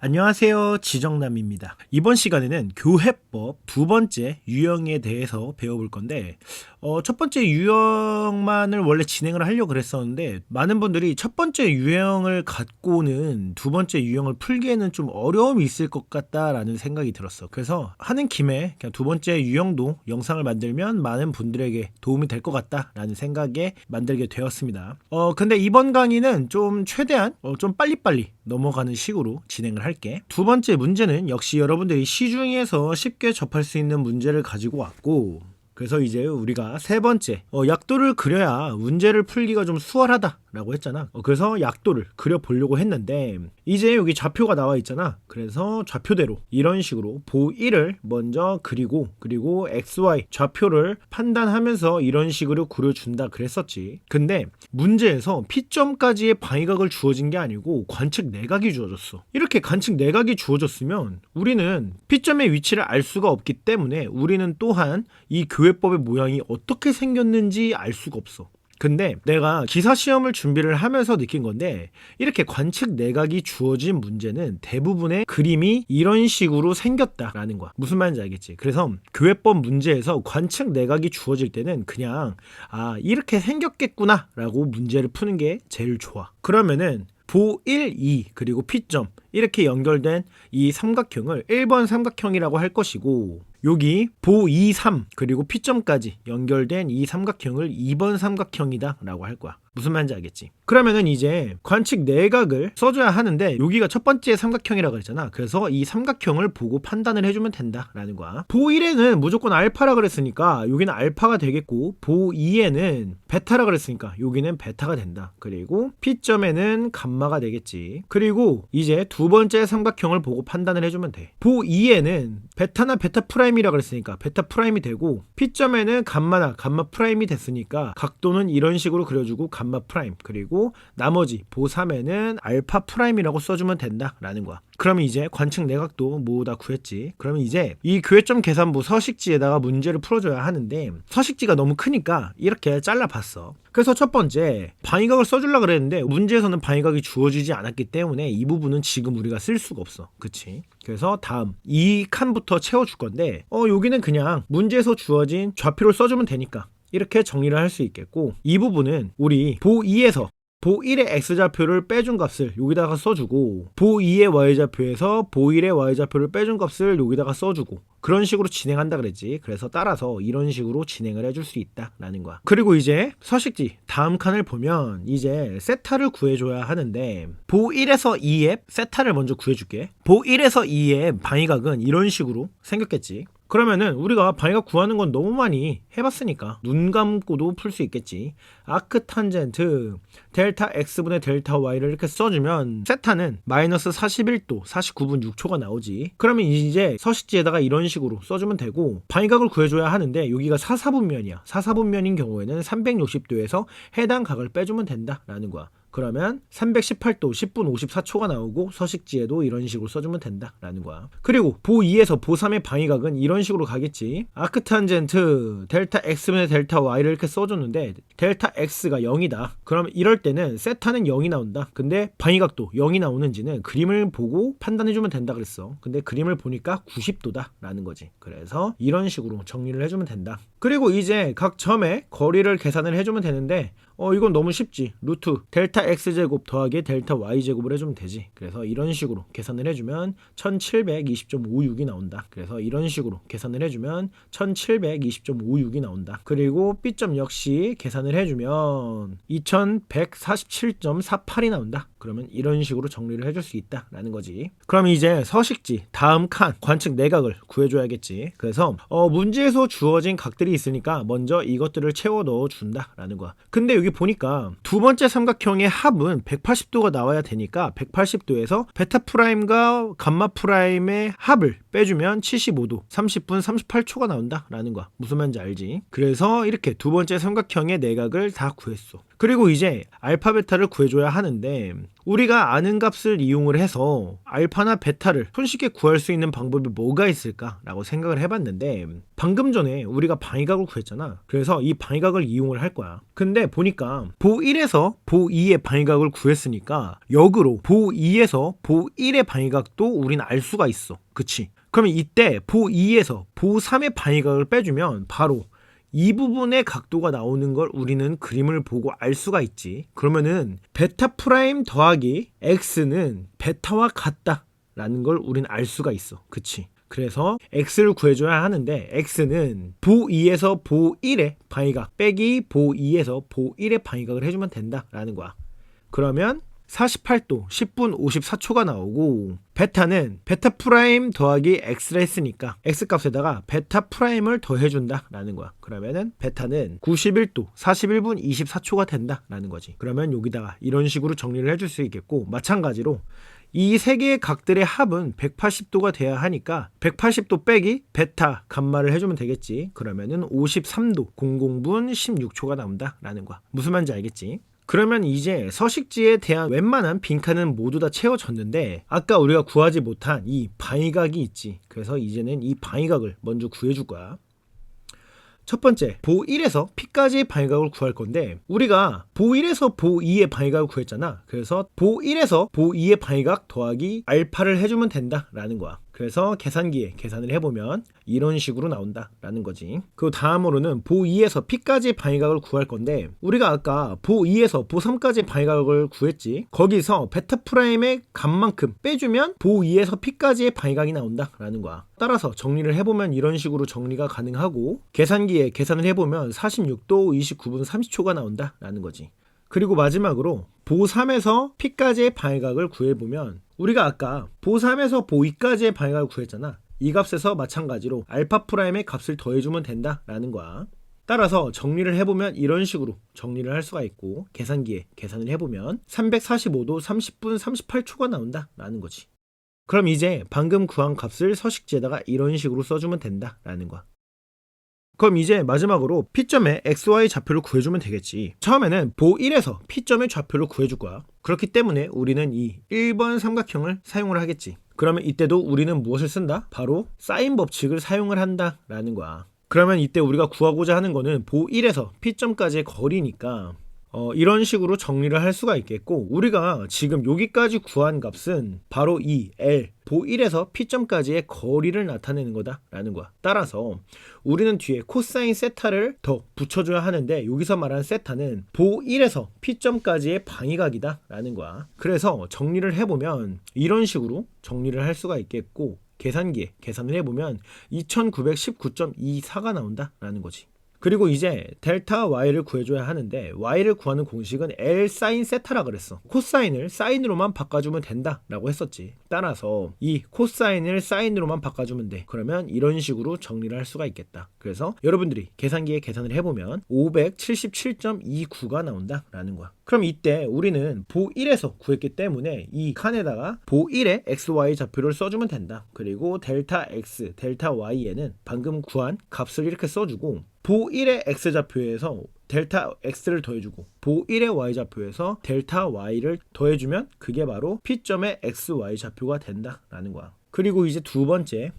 안녕하세요. 지정남입니다. 이번 시간에는 교회법 두 번째 유형에 대해서 배워볼 건데, 어, 첫 번째 유형만을 원래 진행을 하려고 그랬었는데, 많은 분들이 첫 번째 유형을 갖고는 두 번째 유형을 풀기에는 좀 어려움이 있을 것 같다라는 생각이 들었어. 그래서 하는 김에 그냥 두 번째 유형도 영상을 만들면 많은 분들에게 도움이 될 것 같다라는 생각에 만들게 되었습니다. 어, 근데 이번 강의는 좀 최대한 어, 좀 빨리빨리 넘어가는 식으로 진행을 할게. 두 번째 문제는 역시 여러분들이 시중에서 쉽게 접할 수 있는 문제를 가지고 왔고, 그래서 이제 우리가 세 번째 어, 약도를 그려야 문제를 풀기가 좀 수월하다라고 했잖아. 어, 그래서 약도를 그려 보려고 했는데 이제 여기 좌표가 나와 있잖아. 그래서 좌표대로 이런 식으로 보 1을 먼저 그리고 그리고 XY 좌표를 판단하면서 이런 식으로 그려준다 그랬었지. 근데 문제에서 P점까지의 방위각을 주어진 게 아니고 관측 내각이 주어졌어. 이렇게 관측 내각이 주어졌으면 우리는 P점의 위치를 알 수가 없기 때문에 우리는 또한 이 교회 법의 모양이 어떻게 생겼는지 알 수가 없어. 근데 내가 기사 시험을 준비를 하면서 느낀 건데 이렇게 관측 내각이 주어진 문제는 대부분의 그림이 이런 식으로 생겼다라는 거야. 무슨 말인지 알겠지? 그래서 교회법 문제에서 관측 내각이 주어질 때는 그냥 아 이렇게 생겼겠구나라고 문제를 푸는 게 제일 좋아. 그러면은 보 1, 2 그리고 P점 이렇게 연결된 이 삼각형을 1번 삼각형이라고 할 것이고 여기 보 2, 3 그리고 P점까지 연결된 이 삼각형을 2번 삼각형이다 라고 할 거야. 무슨 말인지 알겠지? 그러면은 이제 관측 내각을 써줘야 하는데 여기가 첫 번째 삼각형이라고 그랬잖아. 그래서 이 삼각형을 보고 판단을 해주면 된다 라는 거야. 보 1에는 무조건 알파라 그랬으니까 여기는 알파가 되겠고 보 2에는 베타라 그랬으니까 여기는 베타가 된다. 그리고 P점에는 감마가 되겠지. 그리고 이제 두 번째 삼각형을 보고 판단을 해주면 돼 보 2에는 베타나 베타 프라임이라 그랬으니까 베타 프라임이 되고 P점에는 감마나 감마 프라임이 됐으니까 각도는 이런 식으로 그려주고 감마 프라임 그리고 나머지 보 3에는 알파 프라임이라고 써주면 된다라는 거야. 그러면 이제 관측 내각도 모두 다 구했지. 그러면 이제 이 교회점 계산부 서식지에다가 문제를 풀어줘야 하는데 서식지가 너무 크니까 이렇게 잘라봤어. 그래서 첫 번째 방위각을 써주려 그랬는데 문제에서는 방위각이 주어지지 않았기 때문에 이 부분은 지금 우리가 쓸 수가 없어. 그치? 그래서 다음 이 칸부터 채워줄 건데 어 여기는 그냥 문제에서 주어진 좌표를 써주면 되니까 이렇게 정리를 할 수 있겠고 이 부분은 우리 보 2에서 보 1의 x좌표를 빼준 값을 여기다가 써주고 보 2의 y좌표에서 보 1의 y좌표를 빼준 값을 여기다가 써주고 그런 식으로 진행한다 그랬지. 그래서 따라서 이런 식으로 진행을 해줄 수 있다라는 거야. 그리고 이제 서식지 다음 칸을 보면 이제 세타를 구해줘야 하는데 보 1에서 2의 세타를 먼저 구해줄게. 보 1에서 2의 방위각은 이런 식으로 생겼겠지 그러면은 우리가 방위각 구하는 건 너무 많이 해봤으니까 눈 감고도 풀 수 있겠지. 아크 탄젠트 델타 x분의 델타 y를 이렇게 써주면 세타는 마이너스 41도 49분 6초가 나오지. 그러면 이제 서식지에다가 이런 식으로 써주면 되고 방위각을 구해줘야 하는데 여기가 4사분면이야. 4사분면인 경우에는 360도에서 해당 각을 빼주면 된다 라는 거야 그러면 318도 10분 54초가 나오고 서식지에도 이런 식으로 써주면 된다라는 거야. 그리고 보 2에서 보 3의 방위각은 이런 식으로 가겠지. 아크탄젠트 델타 x분의 델타 y를 이렇게 써줬는데 델타 x가 0이다. 그러면 이럴 때는 세타는 0이 나온다. 근데 방위각도 0이 나오는지는 그림을 보고 판단해주면 된다 그랬어. 근데 그림을 보니까 90도다라는 거지. 그래서 이런 식으로 정리를 해주면 된다. 그리고 이제 각 점의 거리를 계산을 해주면 되는데 어 이건 너무 쉽지. 루트 델타 x제곱 더하기 델타 y제곱을 해주면 되지. 그래서 이런 식으로 계산을 해주면 1720.56이 나온다. 그래서 이런 식으로 계산을 해주면 1720.56이 나온다. 그리고 b점 역시 계산을 해주면 2147.48이 나온다 그러면 이런 식으로 정리를 해줄 수 있다라는 거지. 그럼 이제 서식지 다음 칸 관측 내각을 구해줘야겠지. 그래서 어 문제에서 주어진 각들이 있으니까 먼저 이것들을 채워 넣어 준다라는 거야. 근데 여기 보니까 두 번째 삼각형의 합은 180도가 나와야 되니까 180도에서 베타 프라임과 감마 프라임의 합을 빼주면 75도 30분 38초가 나온다라는 거야. 무슨 말인지 알지? 그래서 이렇게 두 번째 삼각형의 내각을 다 구했어. 그리고 이제 알파 베타를 구해줘야 하는데 우리가 아는 값을 이용을 해서 알파나 베타를 손쉽게 구할 수 있는 방법이 뭐가 있을까라고 생각을 해봤는데 방금 전에 우리가 방위각을 구했잖아. 그래서 이 방위각을 이용을 할 거야. 근데 보니까 보 1에서 보 2의 방위각을 구했으니까 역으로 보 2에서 보 1의 방위각도 우린 알 수가 있어. 그치? 그러면 이때 보 2에서 보 3의 방위각을 빼주면 바로 이 부분의 각도가 나오는 걸 우리는 그림을 보고 알 수가 있지. 그러면은 베타 프라임 더하기 x는 베타와 같다 라는 걸 우린 알 수가 있어. 그치? 그래서 x를 구해줘야 하는데 x는 보 2에서 보 1의 방위각 빼기 보 2에서 보 1의 방위각을 해주면 된다라는 거야. 그러면 48도 10분 54초가 나오고 베타는 베타 프라임 더하기 x를 했으니까 x 값에다가 베타 프라임을 더해준다 라는 거야. 그러면은 베타는 91도 41분 24초가 된다 라는 거지. 그러면 여기다가 이런 식으로 정리를 해줄 수 있겠고 마찬가지로 이 세 개의 각들의 합은 180도가 돼야 하니까 180도 빼기 베타 감마를 해주면 되겠지. 그러면은 53도 00분 16초가 나온다 라는 거야. 무슨 말인지 알겠지? 그러면 이제 서식지에 대한 웬만한 빈칸은 모두 다 채워졌는데 아까 우리가 구하지 못한 이 방위각이 있지. 그래서 이제는 이 방위각을 먼저 구해줄 거야. 첫 번째, 보 1에서 P까지의 방위각을 구할 건데 우리가 보 1에서 보 2의 방위각을 구했잖아. 그래서 보 1에서 보 2의 방위각 더하기 알파를 해주면 된다라는 거야. 그래서 계산기에 계산을 해보면 이런 식으로 나온다라는 거지. 그 다음으로는 보 2에서 P까지의 방위각을 구할 건데 우리가 아까 보 2에서 보 3까지의 방위각을 구했지. 거기서 베타 프라임의 값만큼 빼주면 보 2에서 P까지의 방위각이 나온다라는 거야. 따라서 정리를 해보면 이런 식으로 정리가 가능하고 계산기에 계산을 해보면 46도 29분 30초가 나온다라는 거지. 그리고 마지막으로 보3에서 P까지의 방위각을 구해보면 우리가 아까 보3에서 보2까지의 방위각을 구했잖아. 이 값에서 마찬가지로 알파 프라임의 값을 더해주면 된다라는 거야. 따라서 정리를 해보면 이런 식으로 정리를 할 수가 있고 계산기에 계산을 해보면 345도 30분 38초가 나온다라는 거지. 그럼 이제 방금 구한 값을 서식지에다가 이런 식으로 써주면 된다라는 거야. 그럼 이제 마지막으로 P점의 XY 좌표를 구해주면 되겠지. 처음에는 보 1에서 P점의 좌표를 구해줄 거야. 그렇기 때문에 우리는 이 1번 삼각형을 사용을 하겠지. 그러면 이때도 우리는 무엇을 쓴다? 바로 사인 법칙을 사용을 한다라는 거야. 그러면 이때 우리가 구하고자 하는 거는 보 1에서 P점까지의 거리니까 어, 이런 식으로 정리를 할 수가 있겠고 우리가 지금 여기까지 구한 값은 바로 이 L 보 1에서 P점까지의 거리를 나타내는 거다라는 거야. 따라서 우리는 뒤에 코사인 세타를 더 붙여줘야 하는데 여기서 말하는 세타는 보 1에서 P점까지의 방위각이다라는 거야. 그래서 정리를 해보면 이런 식으로 정리를 할 수가 있겠고 계산기에 계산을 해보면 2919.24가 나온다라는 거지. 그리고 이제 델타 y를 구해줘야 하는데 y를 구하는 공식은 L 사인 세타라 그랬어. 코사인을 사인으로만 바꿔주면 된다라고 했었지. 따라서 이 코사인을 사인으로만 바꿔주면 돼. 그러면 이런 식으로 정리를 할 수가 있겠다. 그래서 여러분들이 계산기에 계산을 해보면 577.29가 나온다라는 거야. 그럼 이때 우리는 보 1에서 구했기 때문에 이 칸에다가 보 1의 xy 좌표를 써주면 된다. 그리고 델타 x, 델타 y에는 방금 구한 값을 이렇게 써주고 보 1의 x좌표에서 델타 x를 더해주고 보 1의 y좌표에서 델타 y를 더해주면 그게 바로 P점의 xy 좌표가 된다라는 거야. 그리고 이제 두 번째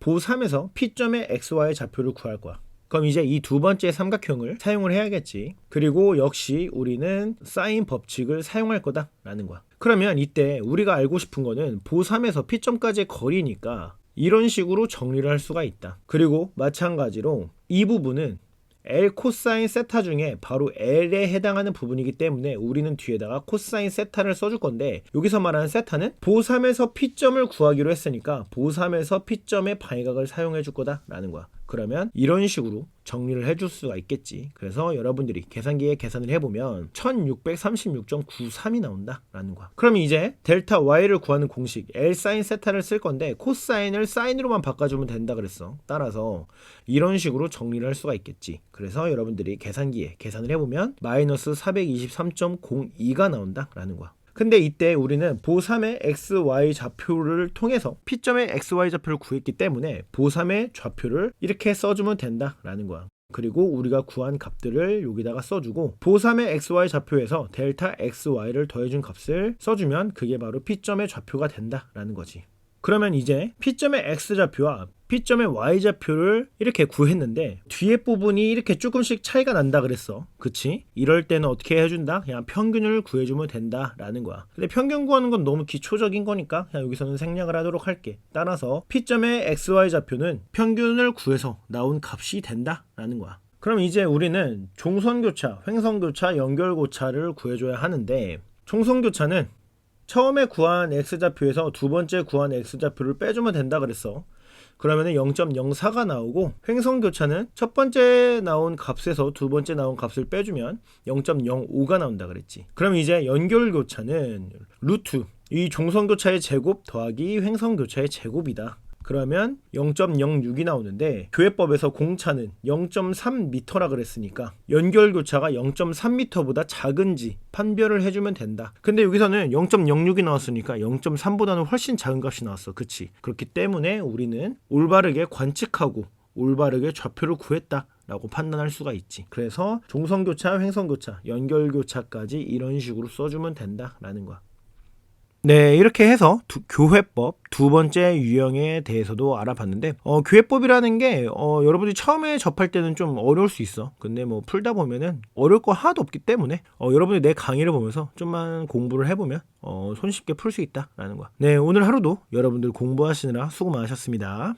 보 3에서 P점의 xy 좌표를 구할 거야. 그럼 이제 이 두 번째 삼각형을 사용을 해야겠지. 그리고 역시 우리는 사인 법칙을 사용할 거다라는 거야. 그러면 이때 우리가 알고 싶은 거는 보 3에서 P점까지의 거리니까 이런 식으로 정리를 할 수가 있다. 그리고 마찬가지로 이 부분은 L 코사인 세타 중에 바로 L에 해당하는 부분이기 때문에 우리는 뒤에다가 코사인 세타를 써줄 건데 여기서 말하는 세타는 보3에서 P점을 구하기로 했으니까 보3에서 P점의 방위각을 사용해 줄 거다라는 거야. 그러면 이런 식으로 정리를 해줄 수가 있겠지. 그래서 여러분들이 계산기에 계산을 해보면 1636.93이 나온다라는 거야. 그럼 이제 델타 y를 구하는 공식 L 사인 세타를 쓸 건데 코사인을 사인으로만 바꿔주면 된다 그랬어. 따라서 이런 식으로 정리를 할 수가 있겠지. 그래서 여러분들이 계산기에 계산을 해보면 마이너스 423.02가 나온다라는 거야. 근데 이때 우리는 보3의 xy 좌표를 통해서 P점의 xy 좌표를 구했기 때문에 보3의 좌표를 이렇게 써주면 된다라는 거야. 그리고 우리가 구한 값들을 여기다가 써주고 보삼의 xy 좌표에서 델타 xy를 더해준 값을 써주면 그게 바로 P점의 좌표가 된다라는 거지. 그러면 이제 P점의 x좌표와 P점의 y좌표를 이렇게 구했는데 뒤에 부분이 이렇게 조금씩 차이가 난다 그랬어. 그치? 이럴 때는 어떻게 해준다? 그냥 평균을 구해주면 된다 라는 거야. 근데 평균 구하는 건 너무 기초적인 거니까 그냥 여기서는 생략을 하도록 할게. 따라서 P점의 xy좌표는 평균을 구해서 나온 값이 된다 라는 거야. 그럼 이제 우리는 종선교차, 횡성교차, 연결고차를 구해줘야 하는데 총선교차는 처음에 구한 x좌표에서 두 번째 구한 x좌표를 빼주면 된다 그랬어. 그러면 은 0.04가 나오고 횡성교차는 첫 번째 나온 값에서 두 번째 나온 값을 빼주면 0.05가 나온다 그랬지. 그럼 이제 연결교차는 루트 이 종선교차의 제곱 더하기 횡성교차의 제곱이다. 그러면 0.06이 나오는데 교회법에서 공차는 0.3m라 그랬으니까 연결 교차가 0.3m보다 작은지 판별을 해주면 된다. 근데 여기서는 0.06이 나왔으니까 0.3보다는 훨씬 작은 값이 나왔어. 그치? 그렇기 때문에 우리는 올바르게 관측하고 올바르게 좌표를 구했다. 라고 판단할 수가 있지. 그래서 종선교차, 횡성교차, 연결교차까지 이런 식으로 써주면 된다라는 거야. 네, 이렇게 해서 두- 교회법 두 번째 유형에 대해서도 알아봤는데, 어, 교회법이라는 게, 어, 여러분들이 처음에 접할 때는 좀 어려울 수 있어. 근데 뭐 풀다 보면은 어려울 거 하나도 없기 때문에, 어, 여러분들이 내 강의를 보면서 좀만 공부를 해보면, 어, 손쉽게 풀 수 있다라는 거야. 네, 오늘 하루도 여러분들 공부하시느라 수고 많으셨습니다.